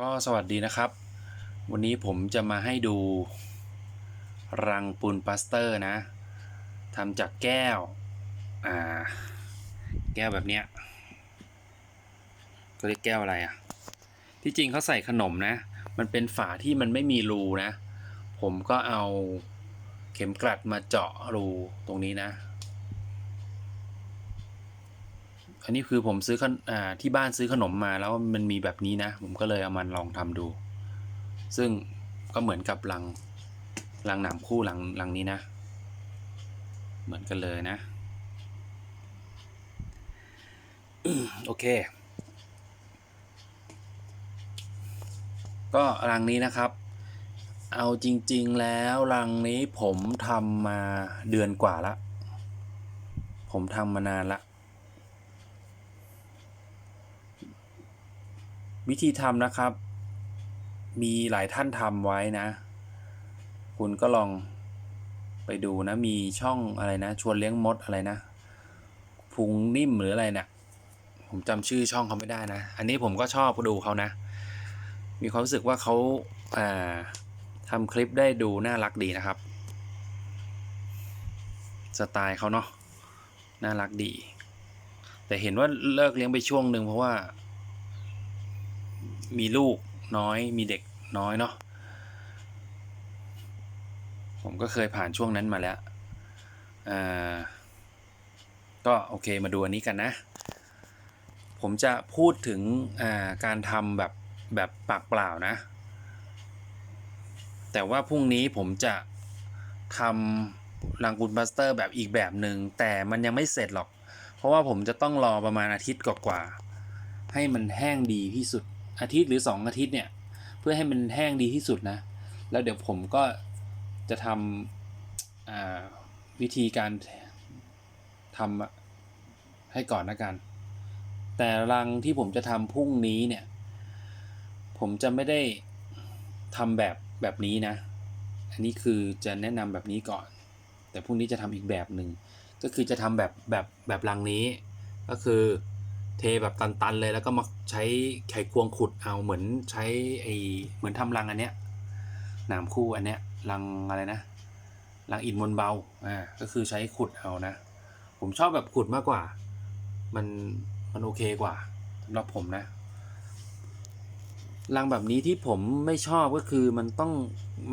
ก็สวัสดีนะครับ วันนี้ผมจะมาให้ดู รังปูนปลาสเตอร์นะทำจากแก้ว อ่า แก้วแบบเนี้ยก็เรียกแก้วอะไรอะ่ะ ที่จริงเขาใส่ขนมนะ มันเป็นฝาที่มันไม่มีรูนะ ผมก็เอาเข็มกลัดมาเจาะรูตรงนี้นะ อันนี้คือผมซื้อขนอ่าที่บ้านซื้อขนมมาแล้วมันมีแบบนี้นะ ผมก็เลยเอามันลองทำดู ซึ่งก็เหมือนกับลังลังหนามคู่หลังหลังนี้นะ เหมือนกันเลยนะโอเค ก็รังนี้นะครับ เอาจริง ๆ แล้วรังนี้ผมทำมาเดือนกว่าละ ผมทำมานานละ วิธีทำนะครับ มีหลายท่านทำไว้นะ คุณก็ลองไปดูนะ มีช่องอะไรนะ ชวนเลี้ยงมดอะไรนะพุงนิ่มหรืออะไรเนะี่ยผมจำชื่อช่องเขาไม่ได้นะ อันนี้ผมก็ชอบดูเขานะ มีความรู้สึกว่าเขาาทำคลิปได้ดูน่ารักดีนะครับ สไตล์เขาเนาะน่ารักดี แต่เห็นว่าเลิกเลี้ยงไปช่วงหนึ่งเพราะว่า มีลูกน้อยมีเด็กน้อยเนาะผมก็เคยผ่านช่วงนั้นมาแล้วอ่าก็โอเคมาดูอันนี้กันนะ ผมจะพูดถึงาการทำแบบแบบปากเปล่านะ แต่ว่าพรุ่งนี้ผมจะทำรังกุนบัสเตอร์แบบอีกแบบหนึ่งแต่มันยังไม่เสร็จหรอก เพราะว่าผมจะต้องรอประมาณอาทิตย์กว่าๆให้มันแห้งดีที่สุด อาทิตย์หรือ 2 อาทิตย์เนี่ย เพื่อให้มันแห้งดีที่สุดนะ แล้วเดี๋ยวผมก็จะทำวิธีการทำให้ก่อนนะกัน แต่รังที่ผมจะทำพรุ่งนี้เนี่ย ผมจะไม่ได้ทำแบบแบบนี้นะ อันนี้คือจะแนะนำแบบนี้ก่อน แต่พรุ่งนี้จะทำอีกแบบหนึ่ง ก็คือจะทำแบบแบบแบบรังนี้ ก็คือ เทแบบตันๆเลยแล้วก็มาใช้ไขควงขุดเอาเหมือนใช้ไอเหมือนทำรังอันเนี้ยหนามคู่อันเนี้ยรังอะไรนะรังอิฐมวลเบาอ่าก็คือใช้ขุดเอานะ ผมชอบแบบขุดมากกว่า มันมันโอเคกว่าสำหรับผมนะรังแบบนี้ที่ผมไม่ชอบก็คือมันต้อง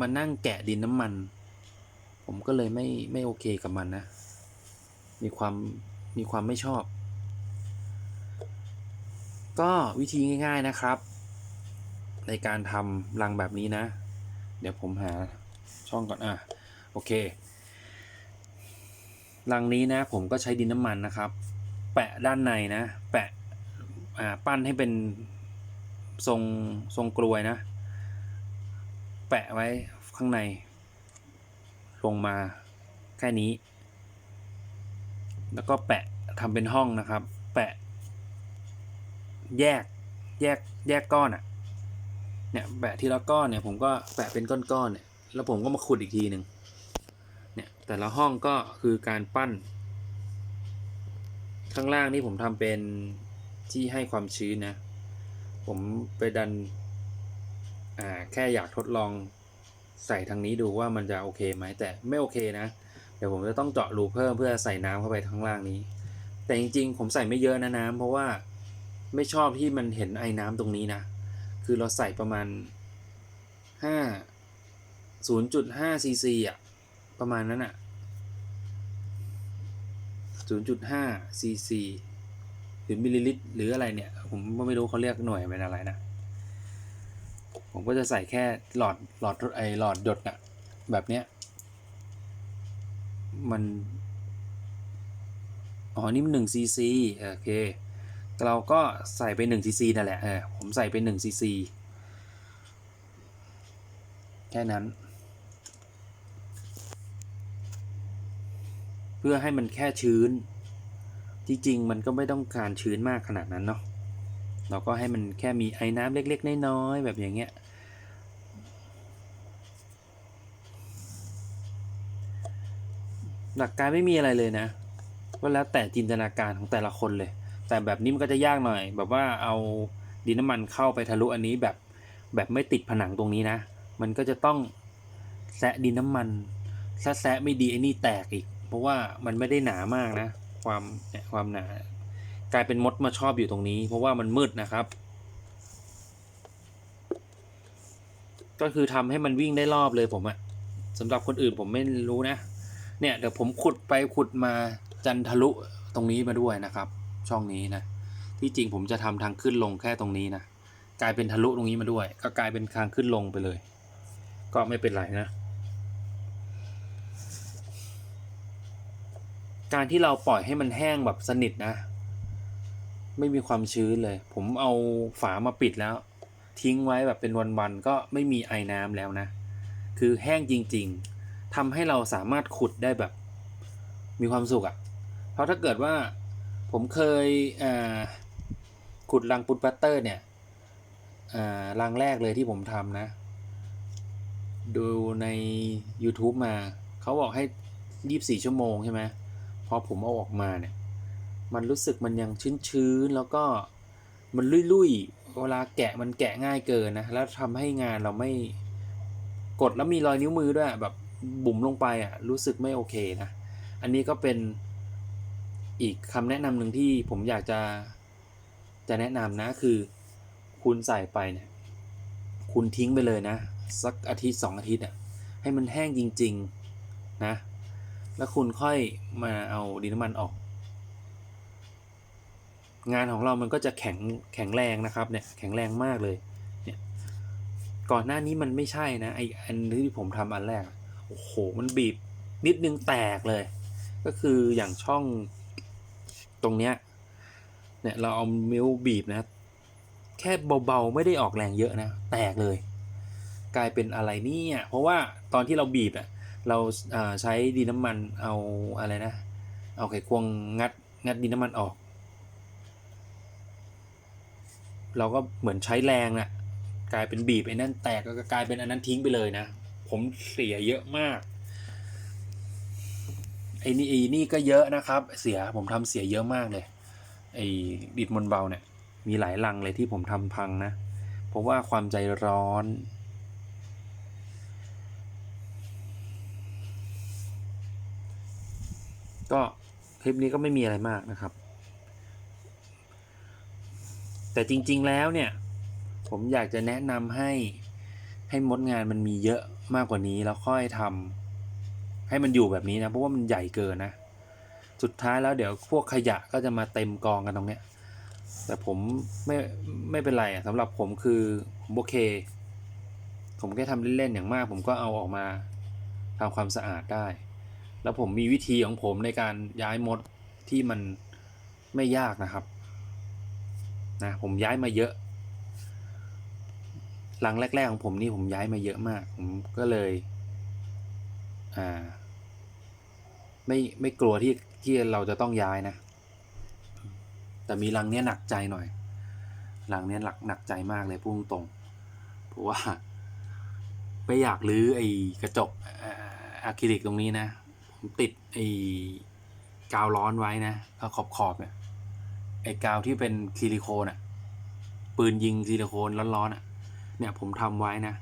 มานั่งแกะดินน้ำมัน ผมก็เลยไม่ไม่โอเคกับมันนะ มีความมีความไม่ชอบ ก็วิธีง่าย ๆนะครับ ในการทำรังแบบนี้นะ เดี๋ยวผมหาช่องก่อนอะโอเครังนี้นะ ผมก็ใช้ดินน้ำมันนะครับ แปะด้านในนะ แปะอ่าปั้นให้เป็นทรงทรงกลวยนะ แปะไว้ข้างใน ลงมาแค่นี้ แล้วก็แปะทำเป็นห้องนะครับ แปะ แยกแยกแยกก้อนอะ่ะเนี่ยแปะทีละก้อนเนี่ยผมก็แปะเป็นก้อนๆเนี่ยแล้วผมก็มาขุดอีกทีหนึ่งเนี่ยแต่ละห้องก็คือการปั้น ข้างล่างนี่ผมทำเป็นที่ให้ความชื้นนะ ผมไปดันอ่าแค่อยากทดลองใส่ทางนี้ดูว่ามันจะโอเคไหมแต่ไม่โอเคนะ เดี๋ยวผมจะต้องเจาะรูเพิ่มเพื่อใส่น้ำเข้าไปข้างล่างนี้ แต่จริงๆ ผมใส่ไม่เยอะนะน้ำเพราะว่า ไม่ชอบที่มันเห็นไอ้น้ำตรงนี้นะ คือเราใส่ประมาณห้าศูนย์จุดห้าซีซีอะ ประมาณนั้นอะศูนย์จุดห้าซีซีหรือมิลลิลิตรหรืออะไรเนี่ย ผมก็ไม่รู้เขาเรียกหน่วยเป็นอะไรนะ ผมก็จะใส่แค่หลอดหลอดไอหลอดหยดน่ะ แบบเนี้ย มัน อ๋อ นี่มันหนึ่งซีซีโอเค เราก็ใส่ไปหนึ่งซีซีนั่นแหละเออผมใส่ไปหนึ่งซีซีแค่นั้น เพื่อให้มันแค่ชื้น จริงๆ มันก็ไม่ต้องการชื้นมากขนาดนั้นเนาะเราก็ให้มันแค่มีไอ้น้ำเล็กๆ น้อยๆ แบบอย่างเงี้ยหลักการไม่มีอะไรเลยนะก็แล้วแต่จินตนาการของแต่ละคนเลย แต่แบบนี้มันก็จะยากหน่อย แบบว่าเอาดินน้ำมันเข้าไปทะลุอันนี้แบบแบบไม่ติดผนังตรงนี้นะ มันก็จะต้องแซะดินน้ำมันแซะแซะไม่ดีไอ้นี่แตกอีก เพราะว่ามันไม่ได้หนามากนะ ความเนี่ยความหนากลายเป็นมดมาชอบอยู่ตรงนี้ เพราะว่ามันมืดนะครับ ก็คือทำให้มันวิ่งได้รอบเลยผมอะสำหรับคนอื่นผมไม่รู้นะ เนี่ยเดี๋ยวผมขุดไปขุดมาจันทะลุตรงนี้มาด้วยนะครับ ช่องนี้นะ ที่จริงผมจะทำทางขึ้นลงแค่ตรงนี้นะ กลายเป็นทะลุตรงนี้มาด้วย ก็กลายเป็นทางขึ้นลงไปเลย ก็ไม่เป็นไรนะ การที่เราปล่อยให้มันแห้งแบบสนิทนะ ไม่มีความชื้นเลย ผมเอาฝามาปิดแล้ว ทิ้งไว้แบบเป็นวันๆก็ไม่มีไอ้น้ำแล้วนะ คือแห้งจริง ๆทำให้เราสามารถขุดได้แบบมีความสุขอะ่ะ เพราะถ้าเกิดว่า ผมเคยขุดรังปุตปัตเตอร์เนี่ยรังแรกเลยที่ผมทำนะ ดูใน YouTube มา เขาบอกให้ 24 ชั่วโมงใช่ไหมพอผมเอาออกมาเนี่ย มันรู้สึกมันยังชื้นๆ แล้วก็มันลุยๆ เวลาแกะมันแกะง่ายเกินนะ แล้วทำให้งานเราไม่กดแล้วมีรอยนิ้วมือด้วยแบบบุ๋มลงไปอะ รู้สึกไม่โอเคนะ อันนี้ก็เป็น อีกคำแนะนำหนึ่งที่ผมอยากจะจะแนะนำนะคือ คุณใส่ไปเนี่ยคุณทิ้งไปเลยนะ สักอาทิตย์สองอาทิตย์อะให้มันแห้งจริง ๆ นะ แล้วคุณค่อยมาเอาดินน้ำมันออก งานของเรามันก็จะแข็งแข็งแรงนะครับเนี่ยแข็งแรงมากเลยเนี่ยก่อนหน้านี้มันไม่ใช่นะไออันที่ผมทำอันแรกโอ้โหมันบีบนิดนึงแตกเลย ก็คืออย่างช่อง ตรงเนี้ยเนี่ยเราเอามิ้วบีบนะ แค่เบาๆไม่ได้ออกแรงเยอะนะ แตกเลย กลายเป็นอะไรเนี่ยเพราะว่าตอนที่เราบีบอะเราใช้ดินน้ำมันเอาอะไรนะ เอาไขควงงัดงัดดินน้ำมันออก เราก็เหมือนใช้แรงน่ะกลายเป็นบีบไอ้นั่นแตกก็กลายเป็นอันนั้นทิ้งไปเลยนะ ผมเสียเยอะมาก ไอ้นี่ไอ้นี่ก็เยอะนะครับ เสียผมทำเสียเยอะมากเลย ไอ้ดิดมนเบาเนี่ย มีหลายลังเลยที่ผมทำพังนะ เพราะว่าความใจร้อนก็คลิปนี้ก็ไม่มีอะไรมากนะครับ แต่จริง ๆแล้วเนี่ย ผมอยากจะแนะนำให้ให้มดงานมันมีเยอะมากกว่านี้แล้วค่อยทำ ให้มันอยู่แบบนี้นะเพราะว่ามันใหญ่เกินนะ สุดท้ายแล้วเดี๋ยวพวกขยะก็จะมาเต็มกองกันตรงเนี้ย แต่ผมไม่ไม่เป็นไรอะสำหรับผมคือผมโอเค ผมแค่ทำเล่นๆอย่างมาก ผมก็เอาออกมาทำความสะอาดได้ แล้วผมมีวิธีของผมในการย้ายมดที่มันไม่ยากนะครับนะผมย้ายมาเยอะหลังแรก ๆ ของผมนี่ผมย้ายมาเยอะมาก ผมก็เลย อ่า ไม่ไม่กลัวที่ที่เราจะต้องย้ายนะ แต่มีรังเนี้ยหนักใจหน่อยรังเนี้ยหนักหนักใจมากเลยพุ่งตรงเพราะว่าไม่อยากรื้อไอ้กระจกอะคริลิกตรงนี้นะผมติดไอ้กาวร้อนไว้นะแล้วขอบขอบเนี่ยไอ้กาวที่เป็นซิลิโคนอะปืนยิงซิลิโคนร้อนๆอะเนี่ยผมทำไว้นะ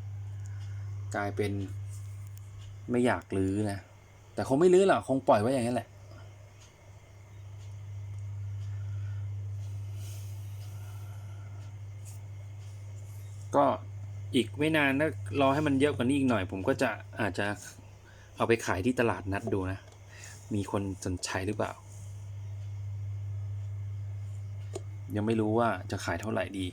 กลายเป็นไม่อยากรื้อนะ แต่คงไม่รื้อหรอกคงปล่อยไว้อย่างนั้นแหละ ก็อีกไม่นานถ้ารอให้มันเยอะกว่านี้อีกหน่อย ผมก็จะอาจจะเอาไปขายที่ตลาดนัดดูนะ มีคนสนใจหรือเปล่า ยังไม่รู้ว่าจะขายเท่าไหร่ดี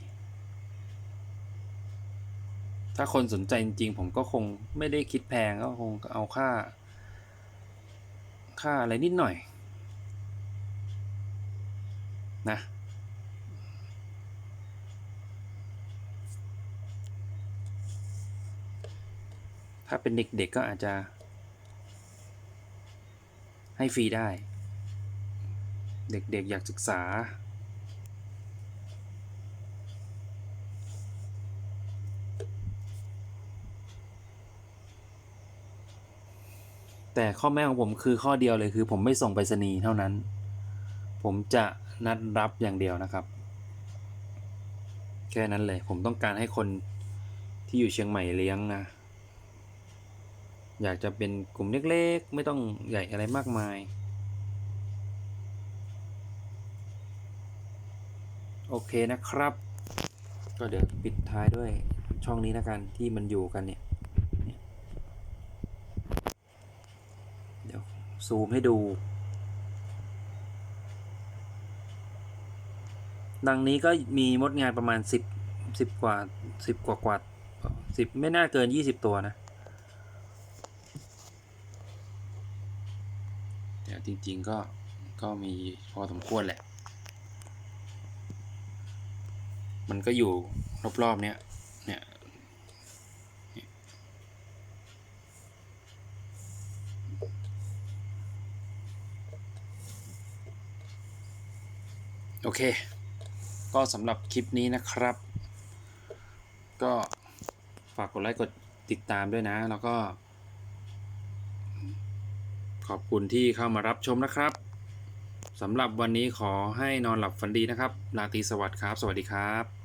ถ้าคนสนใจจริงๆผมก็คงไม่ได้คิดแพงก็คงเอาค่า ค่าอะไรนิดหน่อยนะถ้าเป็นเด็กๆก็อาจจะ ให้ฟรีได้ เด็กๆอยากศึกษา แต่ข้อแม้ของผมคือข้อเดียวเลยคือ ผมไม่ส่งไปรษณีย์เท่านั้น ผมจะนัดรับอย่างเดียวนะครับ แค่นั้นเลย ผมต้องการให้คนที่อยู่เชียงใหม่เลี้ยงนะ อยากจะเป็นกลุ่มเล็กๆ ไม่ต้องใหญ่อะไรมากมาย โอเคนะครับ ก็เดี๋ยวปิดท้ายด้วยช่องนี้แล้วกันที่มันอยู่กันเนี่ยเดี๋ยว ซูมให้ดู ดังนี้ก็มีมดงานประมาณสิบสิบกว่าสิบกว่ากว่าสิบไม่น่าเกินยี่สิบตัวนะแต่จริง ๆ ก็ ก็มีพอสมควรแหละ มันก็อยู่รอบๆเนี้ยเนี่ย โอเค ก็สำหรับคลิปนี้นะครับ ก็ฝากกดไลค์กดติดตามด้วยนะ แล้วก็ ขอบคุณที่เข้ามารับชมนะครับสำหรับวันนี้ขอให้นอนหลับฝันดีนะครับ ราตรีสวัสดิ์ครับ สวัสดีครับ